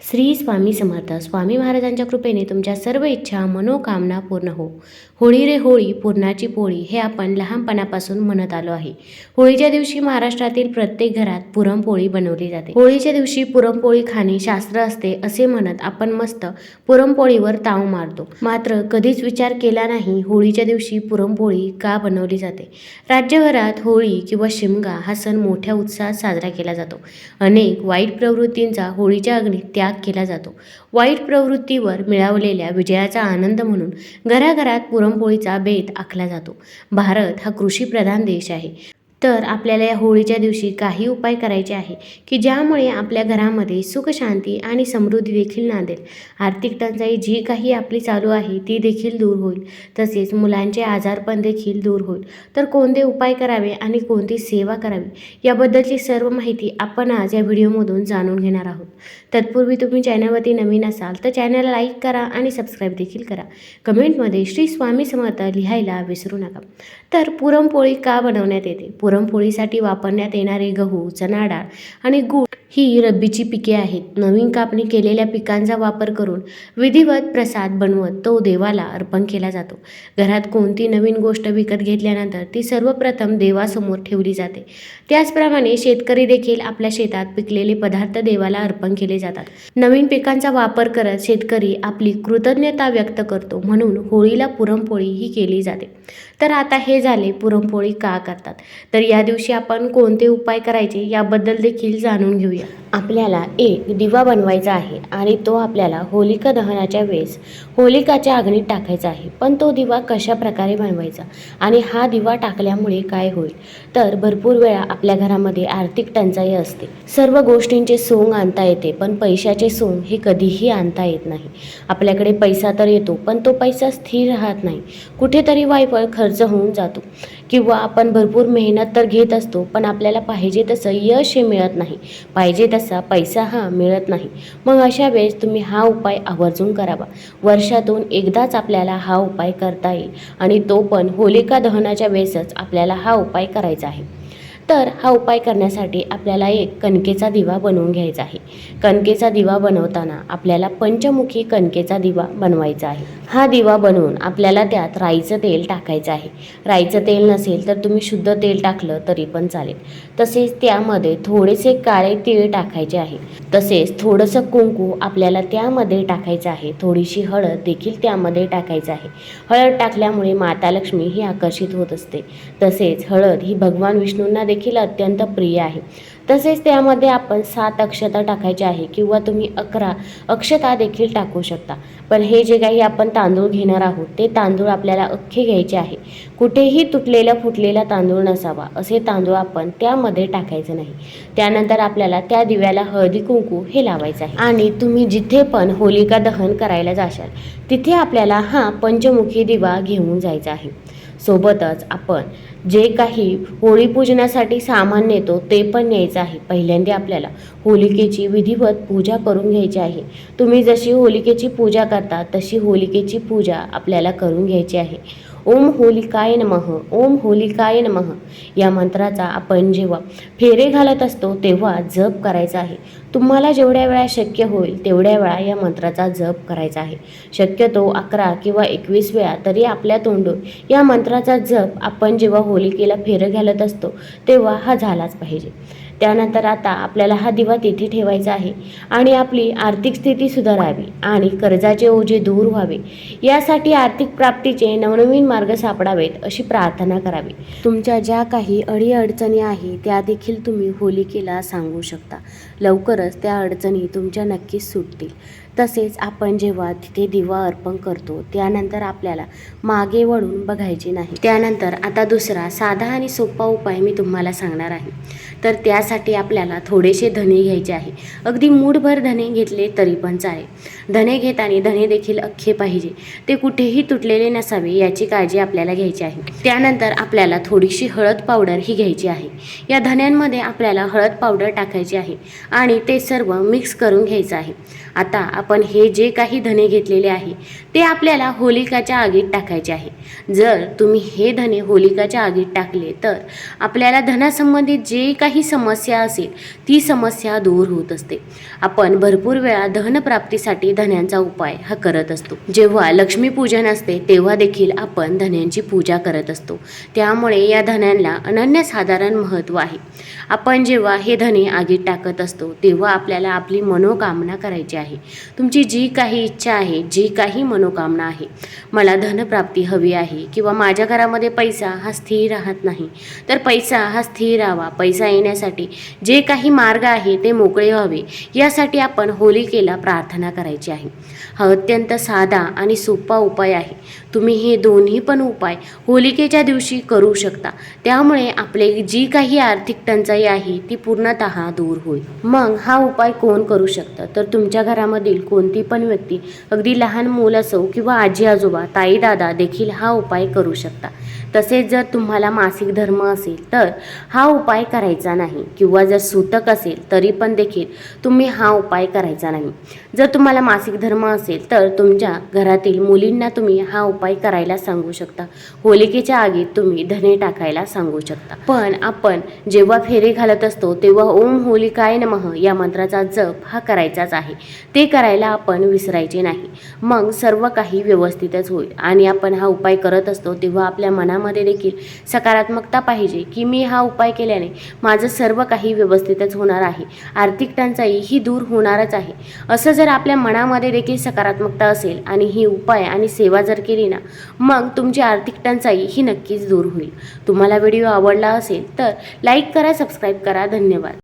श्री स्वामी समर्थ. स्वामी महाराजांच्या कृपेने तुमच्या सर्व इच्छा मनोकामना पूर्ण हो. होळी रे होळी पूर्णाची पोळी हे आपण लहानपणापासून म्हणत आलो आहे. होळीच्या दिवशी महाराष्ट्रातील प्रत्येक घरात पुरणपोळी बनवली जाते. होळीच्या दिवशी पुरणपोळी खाणे शास्त्र असते असे म्हणत आपण मस्त पुरणपोळीवर ताव मारतो. मात्र कधीच विचार केला नाही होळीच्या दिवशी पुरणपोळी का बनवली जाते. राज्यभरात होळी किंवा शिमगा हा सण मोठ्या उत्साहात साजरा केला जातो. अनेक वाईट प्रवृत्तींचा होळीच्या अग्नीत त्याग केला जातो. वाईट प्रवृत्तीवर मिळवलेल्या विजयाचा आनंद म्हणून घराघरात पुरणपोळीचा बेत आखला जातो. भारत हा कृषीप्रधान देश आहे. तर आपल्याला या होळीच्या दिवशी काही उपाय करायचे आहे की ज्यामुळे आपल्या घरामध्ये सुख शांती आणि समृद्धी देखील नांदेल. आर्थिक टंचाई जी काही आपली चालू आहे ती देखील दूर होईल. तसेच मुलांचे आजारपण देखील दूर होईल. तर कोणते उपाय करावे आणि कोणती सेवा करावी याबद्दलची सर्व माहिती आपण आज या व्हिडिओमधून जाणून घेणार आहोत. तत्पूर्वी तुम्ही चॅनलवरती नवीन असाल तर चॅनलला लाईक करा आणि सबस्क्राईब देखील करा. कमेंटमध्ये श्री स्वामी समर्थ लिहायला विसरू नका. तर पुरणपोळी का बनवण्यात येते? पुरणपोळीसाठी वापरण्यात येणारे गहू चणा डाळ आणि गूळ ही रब्बीची पिके आहेत. नवीन कापणी केलेल्या पिकांचा वापर करून विधिवत प्रसाद बनवत तो देवाला अर्पण केला जातो. घरात कोणती नवीन गोष्ट विकत घेतल्यानंतर ती सर्वप्रथम देवासमोर ठेवली जाते. त्याचप्रमाणे शेतकरी देखील आपल्या शेतात पिकलेले पदार्थ देवाला अर्पण केले जातात. नवीन पिकांचा वापर करत शेतकरी आपली कृतज्ञता व्यक्त करतो म्हणून होळीला पुरणपोळी ही केली जाते. तर आता हे झाले पुरणपोळी का करतात? तर या दिवशी आपण कोणते उपाय करायचे याबद्दल देखील जाणून घेऊया. Yeah. आपल्याला एक दिवा बनवायचा आहे आणि तो आपल्याला होलिका दहनाच्या वेळेस होलिकाच्या अग्नीत टाकायचा आहे. पण तो दिवा कशा प्रकारे बनवायचा? आणि हा दिवा टाकल्यामुळे काय होईल? तर भरपूर वेळा आपल्या घरामध्ये आर्थिक टंचाई असते. सर्व गोष्टींचे सोंग आणता येते पण पैशाचे सोंग हे कधीही आणता येत नाही. आपल्याकडे पैसा तर येतो पण तो पैसा स्थिर राहत नाही. कुठेतरी वायफळ खर्च होऊन जातो. किंवा आपण भरपूर मेहनत तर घेत असतो पण आपल्याला पाहिजे तसं यश हे मिळत नाही. पाहिजे तसं पैसा हा मिळत नाही मग अशा वेळेस तुम्ही हा उपाय आवर्जून करावा. वर्षातून एकदाच आपल्याला हा उपाय करता येईल आणि तो पण होलिका दहनाच्या वेळेसच आपल्याला हा उपाय करायचा आहे. तर हा उपाय करण्यासाठी आपल्याला एक कणकेचा दिवा बनवून घ्यायचा आहे. कणकेचा दिवा बनवताना आपल्याला पंचमुखी कणकेचा दिवा बनवायचा आहे. हा दिवा बनवून आपल्याला त्यात राईचं तेल टाकायचं आहे. राईचं तेल नसेल तर तुम्ही शुद्ध तेल टाकलं तरी पण चालेल. तसेच त्यामध्ये थोडेसे काळे तीळ टाकायचे आहे. तसेच थोडंसं कुंकू आपल्याला त्यामध्ये टाकायचं आहे. थोडीशी हळद देखील त्यामध्ये टाकायचं आहे. हळद टाकल्यामुळे माता लक्ष्मी ही आकर्षित होत असते. तसेच हळद ही भगवान विष्णूंना देखील देखील अत्यंत प्रिय आहे. तसेच त्यामध्ये आपण सात अक्षता टाकायचे आहे किंवा तुम्ही अकरा अक्षता देखील टाकू शकता. पण हे जे काही आपण तांदूळ घेणार आहोत ते तांदूळ आपल्याला अख्खे घ्यायचे आहे. कुठेही तुटलेला फुटलेला तांदूळ नसावा असे तांदूळ आपण त्यामध्ये टाकायचं नाही. त्यानंतर आपल्याला त्या दिव्याला हळदी कुंकू हे लावायचं आहे. आणि तुम्ही जिथे पण होलिका दहन करायला जाशाल तिथे आपल्याला हा पंचमुखी दिवा घेऊन जायचा आहे. सोबतच आपण. जे काही होळी पूजनासाठी सामान नेतो ते पण न्यायचं आहे. पहिल्यांदा आपल्याला होलिकेची विधिवत पूजा करून घ्यायची आहे. तुम्ही जशी होलिकेची पूजा करता तशी होलिकेची पूजा आपल्याला करून घ्यायची आहे. ओम होलिकाय नमः ओम होलिकाय नमः. या मंत्राचा आपण जेव्हा फेरे घालत असतो तेव्हा जप करायचा आहे. तुम्हाला जेवढ्या वेळा शक्य होईल तेवढ्या वेळा या मंत्राचा जप करायचा आहे. शक्यतो अकरा किंवा एकवीस वेळा तरी आपल्या तोंडून या मंत्राचा जप आपण जेव्हा होलिकेला फेरं घालत असतो तेव्हा हा झालाच पाहिजे. त्यानंतर आता आपल्याला हा दिवा तिथे ठेवायचा आहे आणि आपली आर्थिक स्थिती सुधारावी आणि कर्जाचे ओझे दूर व्हावे. यासाठी आर्थिक प्राप्तीचे नवनवीन मार्ग सापडावेत अशी प्रार्थना करावी. तुमच्या ज्या काही अडीअडचणी आहे त्या देखील तुम्ही होलिकेला सांगू शकता. लवकरच त्या अडचणी तुमच्या नक्कीच सुटतील. तसेच आपण जेव्हा तिथे दिवा अर्पण करतो त्यानंतर आपल्याला मागे वळून बघायचे नाही. त्यानंतर आता दुसरा साधा आणि सोपा उपाय मी तुम्हाला सांगणार आहे. तर त्यासाठी आपल्याला थोडेसे धने घ्यायचे आहे. अगदी मूठभर धने घेतले तरी पण चालेल. धने घेताना धने देखील अख्खे पाहिजे. ते कुठेही तुटलेले नसावे याची काळजी आपल्याला घ्यायची आहे. त्यानंतर आपल्याला थोडीशी हळद पावडर ही घ्यायची आहे. या धन्यांमध्ये आपल्याला हळद पावडर टाकायची आहे आणि ते सर्व मिक्स करून घ्यायचं आहे. आता आपण हे जे काही धने घेतलेले आहे ते आपल्याला होलिकाच्या आगीत टाकायचे आहे. जर तुम्ही हे धने होलिकाच्या आगीत टाकले तर आपल्याला धनासंबंधित जे काही समस्या असेल ती समस्या दूर होत असते. आपण भरपूर वेळा धनप्राप्तीसाठी धन्यांचा उपाय हा करत असतो. जेव्हा लक्ष्मीपूजन असते तेव्हा देखील आपण धन्यांची पूजा करत असतो. त्यामुळे या धन्यांना अनन्यसाधारण महत्त्व आहे. आपण जेव्हा हे धने आगीत टाकत असतो तेव्हा आपल्याला आपली मनोकामना करायची आहे. तुमची जी काही इच्छा आहे जी काही मनोकामना आहे मला धनप्राप्ती हवी आहे किंवा माझ्या घरामध्ये पैसा हा स्थिर राहत नाही तर पैसा हा स्थिर राहावा. पैसा येण्यासाठी जे काही मार्ग आहे ते मोकळे व्हावे. यासाठी आपण होलिकेला प्रार्थना करायची आहे. हा अत्यंत साधा आणि सोपा उपाय आहे. तुम्ही हे दोन्ही पण उपाय होलिकेच्या दिवशी करू शकता. त्यामुळे आपले जी काही आर्थिक टंचाई आहे ती पूर्णतः दूर होईल. मग हा उपाय कोण करू शकतं? तर तुमच्या घरामधील कोणती पण व्यक्ती अगदी लहान मूल असो किंवा आजी आजोबा ताई दादा देखील हा उपाय करू शकता. तसेच जर तुम्हाला मासिक धर्म असेल तर हा उपाय करायचा नाही किंवा जर सूतक असेल तरी पण देखील तुम्ही हा उपाय करायचा नाही. जर तुम्हाला मासिक धर्म असेल तर तुमच्या घरातील मुलींना तुम्ही हा उपाय उपाय करायला सांगू शकता. होलिकेच्या आगीत तुम्ही धने टाकायला सांगू शकता. पण आपण जेव्हा फेरे घालत असतो तेव्हा ओम होलिकाय नमः या मंत्राचा जप हा करायचाच आहे. ते करायला आपण विसरायचे नाही. मग सर्व काही व्यवस्थितच होईल. आणि आपण हा उपाय करत असतो तेव्हा आपल्या मनामध्ये देखील सकारात्मकता पाहिजे की मी हा उपाय केल्याने माझं सर्व काही व्यवस्थितच होणार आहे. आर्थिक टंचाई ही दूर होणारच आहे. असं जर आपल्या मनामध्ये देखील सकारात्मकता असेल आणि ही उपाय आणि सेवा जर केली ना मग तुमची आर्थिक टंचाई ही नक्कीच दूर होईल. तुम्हाला व्हिडिओ आवडला असेल तर लाईक करा सबस्क्राईब करा. धन्यवाद.